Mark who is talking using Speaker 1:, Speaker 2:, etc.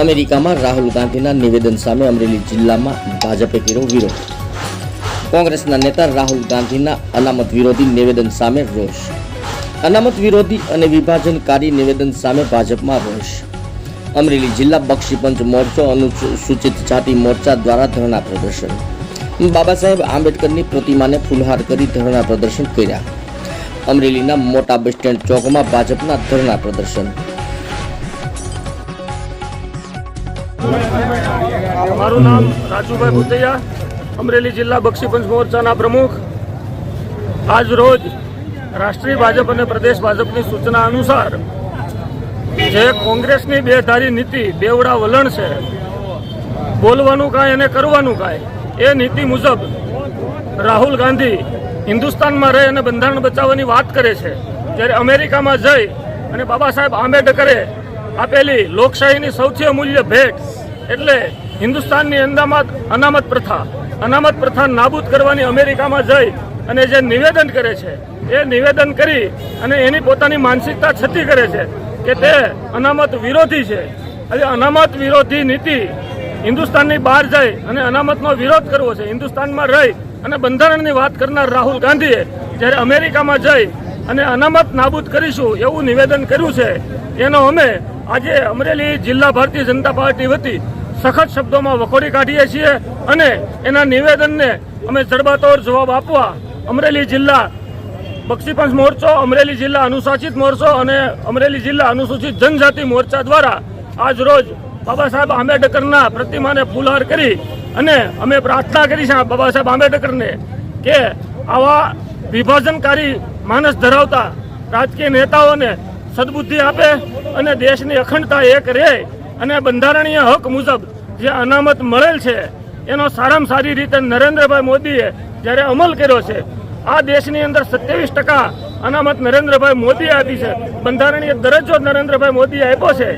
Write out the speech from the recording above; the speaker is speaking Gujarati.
Speaker 1: અમેરિકામાં રાહુલ ગાંધીના નિવેદન સામે અમરેલી જિલ્લામાં ભાજપે કર્યો વિરોધ. કોંગ્રેસના નેતા રાહુલ ગાંધીના અનામત વિરોધી નિવેદન સામે રોષ. અનામત વિરોધી અને વિભાજનકારી નિવેદન સામે ભાજપમાં રોષ. અમરેલી જિલ્લા બક્ષીપંચ મોરચો અનુસૂચિત જાતિ મોરચા દ્વારા ધરણા પ્રદર્શન. બાબા સાહેબ આંબેડકરની પ્રતિમાને ફૂલહાર કરી ધરણા પ્રદર્શન કર્યા. અમરેલીના મોટા બસ સ્ટેન્ડ ચોકમાં ભાજપના ધરણા પ્રદર્શન.
Speaker 2: મારું નામ રાજુભાઈ ભૂતૈયા, અમરેલી જિલ્લા બક્ષીપંચ મોરચાના પ્રમુખ. આજ રોજ રાષ્ટ્રીય ભાજપ અને પ્રદેશ ભાજપની સૂચના અનુસાર જે કોંગ્રેસની બેધારી નીતિ બેવડા વલણ છે, બોલવાનું કાંઈ અને કરવાનું કાંઈ, એ નીતિ મુજબ રાહુલ ગાંધી હિન્દુસ્તાનમાં રહી અને બંધારણ બચાવવાની વાત કરે છે. જ્યારે અમેરિકામાં જઈ અને બાબા સાહેબ આંબેડકરે આપેલી લોકશાહીની સૌથી અમૂલ્ય ભેટ એટલે હિન્દુસ્તાનની અંદામત અનામત પ્રથા. અનામત પ્રથા નાબૂદ કરવાની અમેરિકામાં જઈ અને જે નિવેદન કરે છે, એ નિવેદન કરી અને એની પોતાની માનસિકતા છતી કરે છે કે તે અનામત વિરોધી છે. હવે અનામત વિરોધી નીતિ હિન્દુસ્તાનની બહાર જઈ અને અનામતનો વિરોધ કરવો છે. હિન્દુસ્તાનમાં રહી અને બંધારણની વાત કરનાર રાહુલ ગાંધીએ જ્યારે અમેરિકામાં જઈ અને અનામત નાબૂદ કરીશું એવું નિવેદન કર્યું છે. એનો અમે આજે અમરેલી જિલ્લા ભારતીય જનતા પાર્ટી વતી સખત શબ્દોમાં વખોડી કાઢીએ છીએ અને એના નિવેદનને અમે જડબાતોડ જવાબ આપવા અમરેલી જિલ્લા બક્ષીપંચ મોરચો, અમરેલી જિલ્લા અનુસૂચિત મોરચો અને અમરેલી જિલ્લા અનુસૂચિત જનજાતિ મોરચા દ્વારા આજ રોજ બાબા સાહેબ આંબેડકરના પ્રતિમાને ફૂલહાર કરી અને અમે પ્રાર્થના કરી છે બાબા સાહેબ આંબેડકરને કે આવા વિભાજનકારી માનસ ધરાવતા રાજકીય નેતાઓને સદબુદ્ધિ આપે અને દેશની અખંડતા એક રહે અને બંધારણીય હક મુજબ જે અનામત મળેલ છે, એનો સારામાં સારી રીતે નરેન્દ્રભાઈ મોદીએ જ્યારે અમલ કર્યો છે, આ દેશની અંદર સત્યાવીસ ટકા અનામત નરેન્દ્રભાઈ મોદીએ આપી છે. બંધારણીય દરજ્જો નરેન્દ્રભાઈ મોદીએ આપ્યો છે.